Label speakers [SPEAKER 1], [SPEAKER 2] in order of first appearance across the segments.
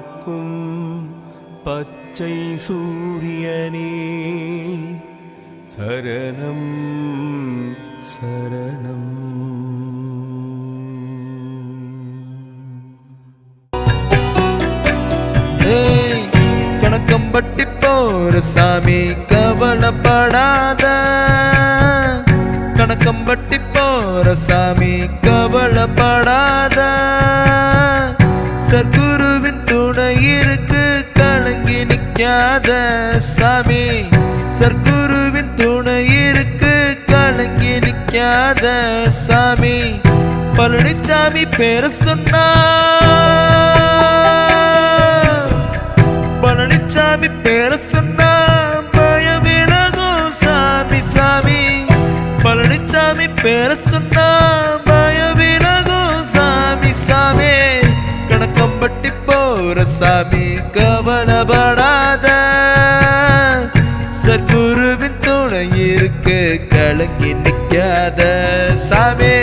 [SPEAKER 1] காக்கும் பச்சை சூரியனே. சரணம் சரணம்.
[SPEAKER 2] ஏய், கணக்கம்பட்டி போற சாமி கவலைப்படாத. கணக்கம்பட்டி போற சாமி கவலைப்படாத. இருக்கு கலங்கி நிற்காத சாமி. சர்க்குருவின் துணை இருக்கு கலங்கி நிற்காத சாமி. பழனிச்சாமி பேர சொன்னா. பழனிச்சாமி பேர சொன்னா. பயம் விலகும் சாமி சாமி. பழனிச்சாமி பேர சொன்னா. பட்டி போற சாமி கவலைப்படாத சத்குருவின் துணை இருக்கு கலங்கி நிற்காத சாமி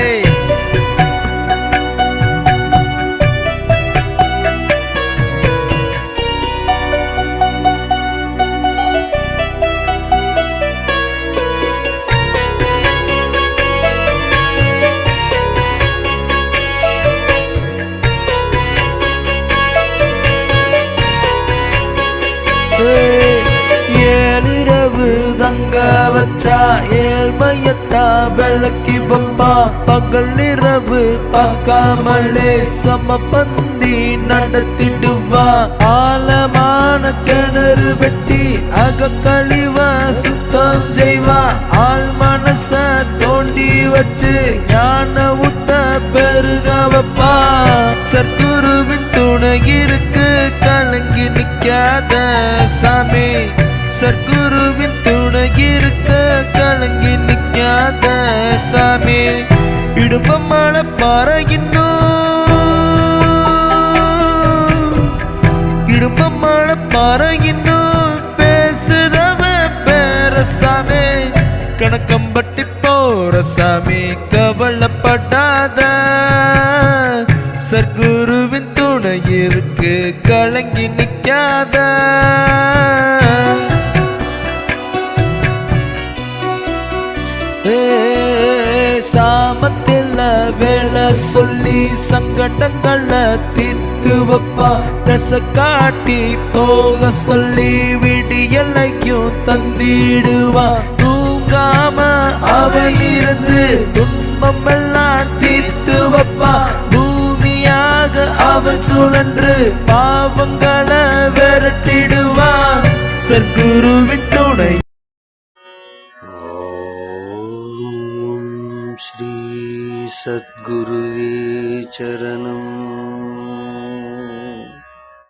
[SPEAKER 2] தங்க வச்சா ஏழ்மையத்தா விளக்கி பப்பா பகல் இரவு பார்க்காமலே சம பந்தி நடத்திடுவா. ஆழமான கிணறு வெட்டி அகக்கழிவ சுத்தம் செய்வா. ஆள் மனச தோண்டி வச்சு ஞான விட்ட பெருக வைப்பா. சத்குருவின் துணை இருக்கு கலங்கி நிக்காத சாமி. சர்க்குருவின் துணை இருக்க கலங்கி நிக்காத சாமி. இடும்பம் மழை பாற இன்னும் இடுப்பமான மழை பாற இன்னும் பேசுதவன் பேர சாமி கணக்கம்பட்டி போற சாமி கவலைப்படாத. சர்க்குருவின் துணை இருக்கு கலங்கி நிக்காத சாமத்தில் வேலை சொல்லி சங்கடங்களை தீர்த்து வைப்பா. தசை காட்டி போக சொல்லி விடியலையும் தந்திடுவா. தூங்காம அவள் இருந்து துன்பமெல்லாம் தீர்த்து வைப்பா. பூமியாக அவள் சுழன்று பாவங்களை விரட்டிடுவா. சர்க்குருவின்
[SPEAKER 3] श्रीसद्गुरुवे चरणम्